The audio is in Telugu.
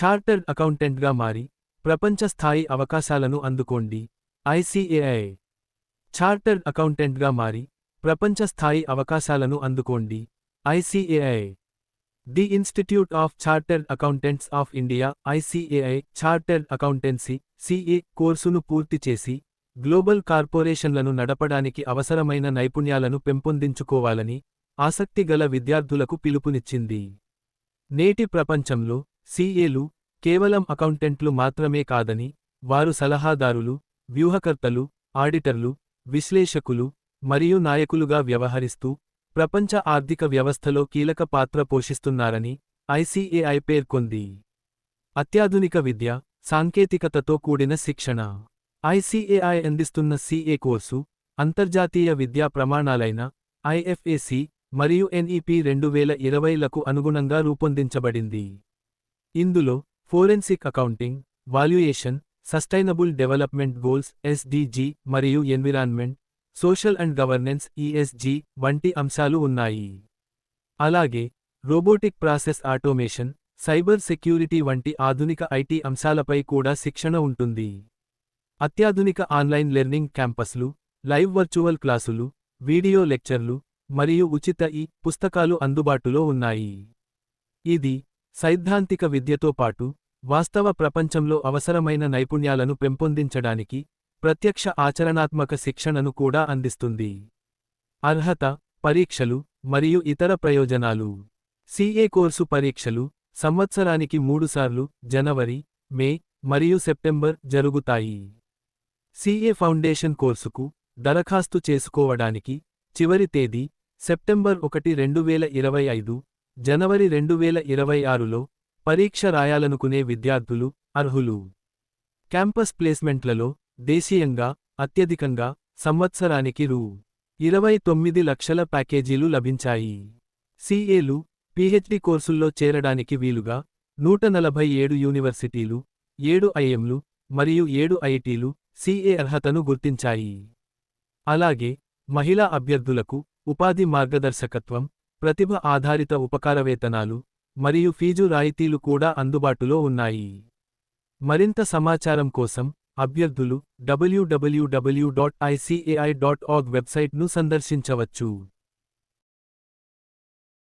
చార్టర్డ్ అకౌంటెంట్గా మారి ప్రపంచ స్థాయి అవకాశాలను అందుకోండి. ఐసీఏఐ చార్టర్డ్ అకౌంటెంట్గా మారి ప్రపంచ స్థాయి అవకాశాలను అందుకోండి. ICAI the institute of chartered accountants of India ICAI chartered accountancy CA కోర్సును పూర్తి చేసి గ్లోబల్ కార్పొరేషన్లను నడపడానికి అవసరమైన నైపుణ్యాలను పెంపొందించుకోవాలని ఆసక్తిగల విద్యార్థులకు పిలుపునిచ్చింది. నేటి ప్రపంచంలో సీఏలు కేవలం అకౌంటెంట్లు మాత్రమే కాదని వారు సలహాదారులు వ్యూహకర్తలు ఆడిటర్లు విశ్లేషకులు మరియు నాయకులుగా వ్యవహరిస్తూ ప్రపంచ ఆర్థిక వ్యవస్థలో కీలక పాత్ర పోషిస్తున్నారని ఐసీఏఐ పేర్కొంది. అత్యాధునిక విద్య సాంకేతికతతో కూడిన శిక్షణ. ఐసీఏఐ అందిస్తున్న సీఏ కోర్సు అంతర్జాతీయ విద్యా ప్రమాణాలైన ఐఎఫ్ఏసి మరియు ఎన్ఈపి రెండు వేల ఇరవైలకు అనుగుణంగా రూపొందించబడింది. ఇందులో forensic accounting valuation sustainable development goals SDG మరియు environment social and governance ESG వంటి అంశాలు ఉన్నాయి. అలాగే robotic process automation cyber security వంటి ఆధునిక ఐటీ అంశాలపై కూడా శిక్షణ ఉంటుంది. అత్యాధునిక ఆన్లైన్ లెర్నింగ్ క్యాంపస్లు లైవ్ వర్చువల్ క్లాసులు వీడియో లెక్చర్లు మరియు ఉచిత ఈ పుస్తకాలు అందుబాటులో ఉన్నాయి. ఇది సైద్ధాంతిక విద్యతో పాటు వాస్తవ ప్రపంచంలో అవసరమైన నైపుణ్యాలను పెంపొందించడానికి ప్రత్యక్ష ఆచరణాత్మక శిక్షణను కూడా అందిస్తుంది. అర్హత పరీక్షలు మరియు ఇతర ప్రయోజనాలు. సిఏ కోర్సు పరీక్షలు సంవత్సరానికి మూడుసార్లు జనవరి మే మరియు సెప్టెంబర్ జరుగుతాయి. సిఏ ఫౌండేషన్ కోర్సుకు దరఖాస్తు చేసుకోవడానికి చివరి తేదీ సెప్టెంబర్ ఒకటి రెండు వేల ఇరవై ఐదు జనవరి రెండు వేల ఇరవై ఆరులో పరీక్ష రాయాలనుకునే విద్యార్థులు అర్హులు. క్యాంపస్ ప్లేస్మెంట్లలో దేశీయంగా అత్యధికంగా సంవత్సరానికి రూ. ఇరవై తొమ్మిది లక్షల ప్యాకేజీలు లభించాయి. సిఏలు పిహెచ్డి కోర్సుల్లో చేరడానికి వీలుగా నూట నలభై ఏడు యూనివర్సిటీలు ఏడు ఐఎంలు మరియు ఏడు ఐటీలు సిఏ అర్హతను గుర్తించాయి. అలాగే మహిళా అభ్యర్థులకు ఉపాధి మార్గదర్శకత్వం ప్రతిభ ఆధారిత ఉపకార వేతనాలు మరియు ఫీజు రాయితీలు కూడా అందుబాటులో ఉన్నాయి. మరింత సమాచారం కోసం అభ్యర్థులు డబ్ల్యూడబ్ల్యూడబ్ల్యూ డాట్ ఐసీఏఐ డాట్ ఆగ్ వెబ్సైట్ను సందర్శించవచ్చు.